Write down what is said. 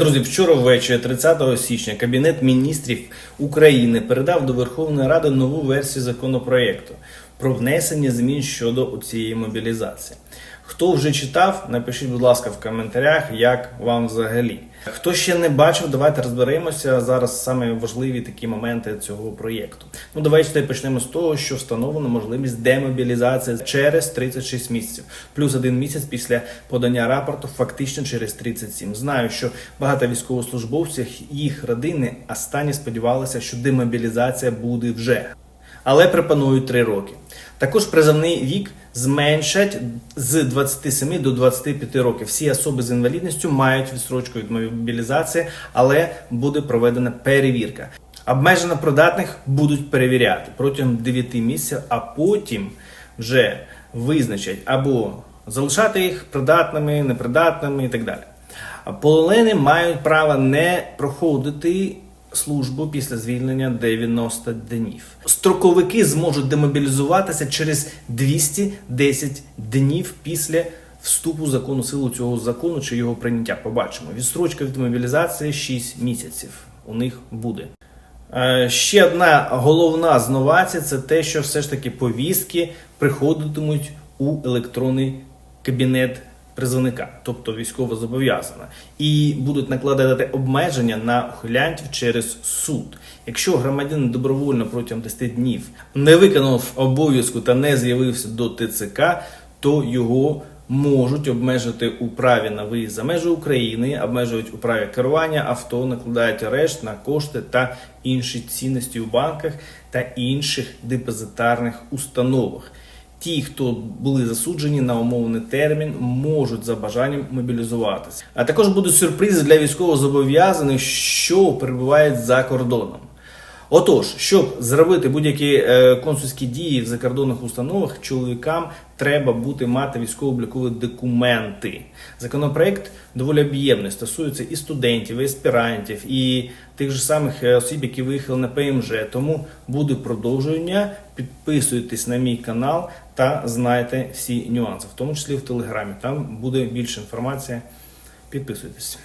Друзі, вчора ввечері, 30 січня, Кабінет міністрів України передав до Верховної Ради нову версію законопроекту про внесення змін щодо цієї мобілізації. Хто вже читав, напишіть, будь ласка, в коментарях, як вам взагалі. Хто ще не бачив, давайте розберемося зараз саме важливі такі моменти цього проєкту. Ну давайте почнемо з того, що встановлено можливість демобілізації через 36 місяців, плюс один місяць після подання рапорту, фактично через 37. Знаю, що багато військовослужбовців, їх родини останні сподівалися, що демобілізація буде вже. Але пропонують 3 роки. Також призовний вік зменшать з 27 до 25 років. Всі особи з інвалідністю мають відстрочку від мобілізації, але буде проведена перевірка. Обмежено придатних будуть перевіряти протягом 9 місяців, а потім вже визначать або залишати їх придатними, непридатними і так далі. Полонені мають право не проходити службу після звільнення 90 днів. Строковики зможуть демобілізуватися через 210 днів після вступу закону силу цього закону чи його прийняття. Побачимо. Відстрочка від мобілізації 6 місяців. У них буде. Е, Ще одна головна з новацій це те, що все ж таки повістки приходитимуть у електронний кабінет призовника, тобто військово зобов'язана, і будуть накладати обмеження на ухилянтів через суд. Якщо громадянин добровольно протягом 10 днів не виконав обов'язку та не з'явився до ТЦК, то його можуть обмежити у праві на виїзд за межі України, обмежують у праві керування авто, накладають арешт на кошти та інші цінності у банках та інших депозитарних установах. Ті, хто були засуджені на умовний термін, можуть за бажанням мобілізуватися. А також будуть сюрпризи для військовозобов'язаних, що перебувають за кордоном. Отож, щоб зробити будь-які е, консульські дії в закордонних установах, чоловікам треба бути мати військово-облікові документи. Законопроект доволі об'ємний, стосується і студентів, і аспірантів, і тих же самих е, осіб, які виїхали на ПМЖ. Тому буде продовження. Підписуйтесь на мій канал та знайте всі нюанси, в тому числі в телеграмі. Там буде більше інформації. Підписуйтесь.